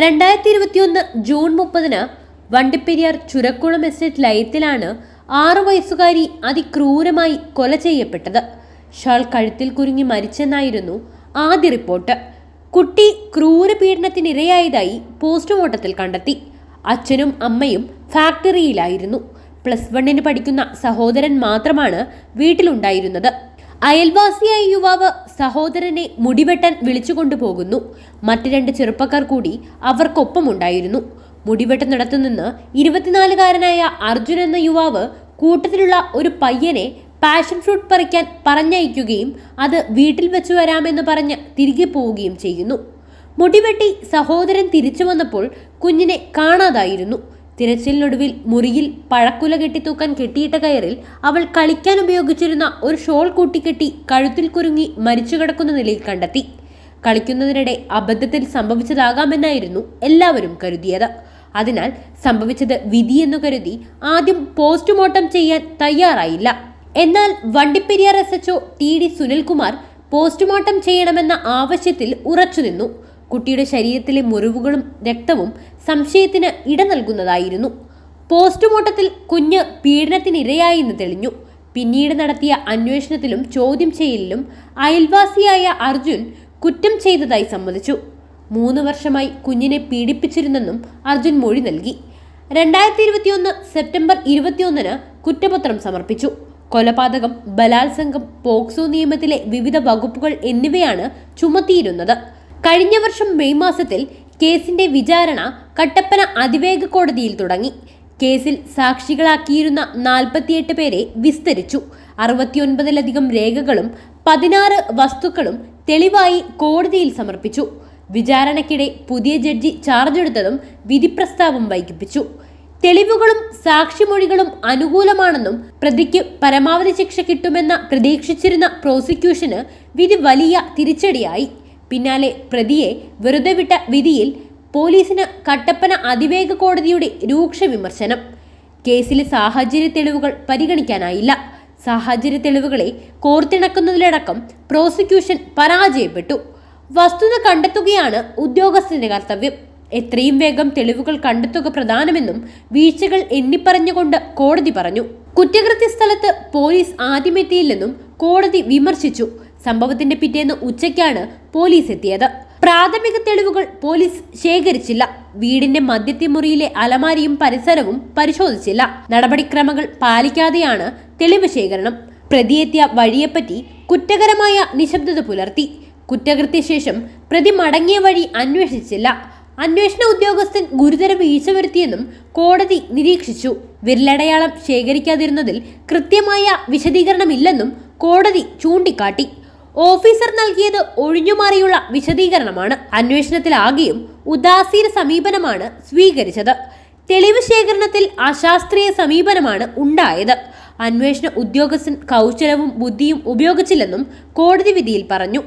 രണ്ടായിരത്തി ഇരുപത്തിയൊന്ന് ജൂൺ മുപ്പതിന് വണ്ടിപ്പെരിയാർ ചുരക്കുളം എസ്റ്റേറ്റ് ലയത്തിലാണ് ആറു വയസ്സുകാരി അതിക്രൂരമായി കൊല ചെയ്യപ്പെട്ടത്. ഷാൾ കഴുത്തിൽ കുരുങ്ങി മരിച്ചെന്നായിരുന്നു ആദ്യ റിപ്പോർട്ട്. കുട്ടി ക്രൂരപീഡനത്തിനിരയായതായി പോസ്റ്റ്മോർട്ടത്തിൽ കണ്ടെത്തി. അച്ഛനും അമ്മയും ഫാക്ടറിയിലായിരുന്നു. പ്ലസ് വണ്ണിന് പഠിക്കുന്ന സഹോദരൻ മാത്രമാണ് വീട്ടിലുണ്ടായിരുന്നത്. അയൽവാസിയായ യുവാവ് സഹോദരനെ മുടിവെട്ടാൻ വിളിച്ചുകൊണ്ടുപോകുന്നു മറ്റ് രണ്ട് ചെറുപ്പക്കാർ കൂടി അവർക്കൊപ്പമുണ്ടായിരുന്നു മുടിവെട്ടുന്നിടത്തു നടത്തുനിന്ന് ഇരുപത്തിനാലുകാരനായ അർജുൻ എന്ന യുവാവ് കൂട്ടത്തിലുള്ള ഒരു പയ്യനെ പാഷൻ ഫ്രൂട്ട് പറിക്കാൻ പറഞ്ഞയക്കുകയും അത് വീട്ടിൽ വെച്ചു വരാമെന്ന് പറഞ്ഞ് തിരികെ പോവുകയും ചെയ്യുന്നു. മുടിവെട്ടി സഹോദരൻ തിരിച്ചു വന്നപ്പോൾ കുഞ്ഞിനെ കാണാതായിരുന്നു. തിരച്ചിലിനൊടുവിൽ മുറിയിൽ പഴക്കുല കെട്ടിത്തൂക്കാൻ കെട്ടിയിട്ട കയറിൽ അവൾ കളിക്കാൻ ഉപയോഗിച്ചിരുന്ന ഒരു ഷോൾ കൂട്ടിക്കെട്ടി കഴുത്തിൽ കുരുങ്ങി മരിച്ചു കിടക്കുന്ന നിലയിൽ കണ്ടെത്തി. കളിക്കുന്നതിനിടെ അബദ്ധത്തിൽ സംഭവിച്ചതാകാമെന്നായിരുന്നു എല്ലാവരും കരുതിയത്. അതിനാൽ സംഭവിച്ചത് വിധിയെന്നു കരുതി ആദ്യം പോസ്റ്റ്മോർട്ടം ചെയ്യാൻ തയ്യാറായില്ല. എന്നാൽ Vandiperiyar S HO T D Sunilkumar postmortem ചെയ്യണമെന്ന ആവശ്യത്തിൽ ഉറച്ചുനിന്നു. കുട്ടിയുടെ ശരീരത്തിലെ മുറിവുകളും രക്തവും സംശയത്തിന് ഇട നൽകുന്നതായിരുന്നു. പോസ്റ്റ്മോർട്ടത്തിൽ കുഞ്ഞ് പീഡനത്തിനിരയായെന്ന് തെളിഞ്ഞു. പിന്നീട് നടത്തിയ അന്വേഷണത്തിലും ചോദ്യം ചെയ്യലിലും അയൽവാസിയായ അർജുൻ കുറ്റം ചെയ്തതായി സമ്മതിച്ചു. മൂന്ന് വർഷമായി കുഞ്ഞിനെ പീഡിപ്പിച്ചിരുന്നെന്നും അർജുൻ മൊഴി നൽകി. രണ്ടായിരത്തി ഇരുപത്തിയൊന്ന് സെപ്റ്റംബർ ഇരുപത്തിയൊന്നിന് കുറ്റപത്രം സമർപ്പിച്ചു. കൊലപാതകം ബലാത്സംഗം പോക്സോ നിയമത്തിലെ വിവിധ വകുപ്പുകൾ എന്നിവയാണ് ചുമത്തിയിരുന്നത്. കഴിഞ്ഞ വർഷം മെയ് മാസത്തിൽ കേസിന്റെ വിചാരണ കട്ടപ്പന അതിവേഗ കോടതിയിൽ തുടങ്ങി. കേസിൽ സാക്ഷികളാക്കിയിരുന്ന നാൽപ്പത്തിയെട്ട് പേരെ വിസ്തരിച്ചു. അറുപത്തിയൊൻപതിലധികം രേഖകളും പതിനാറ് വസ്തുക്കളും തെളിവായി കോടതിയിൽ സമർപ്പിച്ചു. വിചാരണയ്ക്കിടെ പുതിയ ജഡ്ജി ചാർജ് എടുത്തതും വിധിപ്രസ്താവം വൈകിപ്പിച്ചു. തെളിവുകളും സാക്ഷിമൊഴികളും അനുകൂലമാണെന്നും പ്രതിക്ക് പരമാവധി ശിക്ഷ കിട്ടുമെന്ന പ്രതീക്ഷിച്ചിരുന്ന പ്രോസിക്യൂഷന് വിധി വലിയ തിരിച്ചടിയായി. പിന്നാലെ പ്രതിയെ വെറുതെ വിട്ട വിധിയിൽ പോലീസിന് കട്ടപ്പന അതിവേഗ കോടതിയുടെ രൂക്ഷ വിമർശനം. കേസിലെ സാഹചര്യ തെളിവുകൾ പരിഗണിക്കാനായില്ല. സാഹചര്യ തെളിവുകളെ കോർത്തിണക്കുന്നതിലടക്കം പ്രോസിക്യൂഷൻ പരാജയപ്പെട്ടു. വസ്തുത കണ്ടെത്തുകയാണ് ഉദ്യോഗസ്ഥന്റെ കർത്തവ്യം. എത്രയും വേഗം തെളിവുകൾ കണ്ടെത്തുക പ്രധാനമെന്നും വീഴ്ചകൾ എണ്ണിപ്പറഞ്ഞുകൊണ്ട് കോടതി പറഞ്ഞു. കുറ്റകൃത്യ സ്ഥലത്ത് പോലീസ് ആദ്യമെത്തിയില്ലെന്നും കോടതി വിമർശിച്ചു. സംഭവത്തിന്റെ പിറ്റേന്ന് ഉച്ചയ്ക്കാണ് പോലീസ് എത്തിയത്. പ്രാഥമിക തെളിവുകൾ പോലീസ് ശേഖരിച്ചില്ല. വീടിന്റെ മദ്യത്തെ മുറിയിലെ അലമാരിയും പരിസരവും പരിശോധിച്ചില്ല. നടപടിക്രമങ്ങൾ പാലിക്കാതെയാണ് തെളിവ് ശേഖരണം. പ്രതിയെത്തിയ വഴിയെപ്പറ്റി കുറ്റകരമായ നിശബ്ദത പുലർത്തി. കുറ്റകൃത്യശേഷം പ്രതി മടങ്ങിയ വഴി അന്വേഷിച്ചില്ല. അന്വേഷണ ഉദ്യോഗസ്ഥൻ ഗുരുതര വീഴ്ച വരുത്തിയെന്നും കോടതി നിരീക്ഷിച്ചു. വിരലടയാളം ശേഖരിക്കാതിരുന്നതിൽ കൃത്യമായ വിശദീകരണമില്ലെന്നും കോടതി ചൂണ്ടിക്കാട്ടി. ഓഫീസർ നൽകിയത് ഒഴിഞ്ഞുമാറിയുള്ള വിശദീകരണമാണ്. അന്വേഷണത്തിലാകെയും ഉദാസീന സമീപനമാണ് സ്വീകരിച്ചത്. തെളിവ് ശേഖരണത്തിൽ അശാസ്ത്രീയ സമീപനമാണ് ഉണ്ടായത്. അന്വേഷണ ഉദ്യോഗസ്ഥൻ കൗശലവും ബുദ്ധിയും ഉപയോഗിച്ചില്ലെന്നും കോടതി വിധിയിൽ പറഞ്ഞു.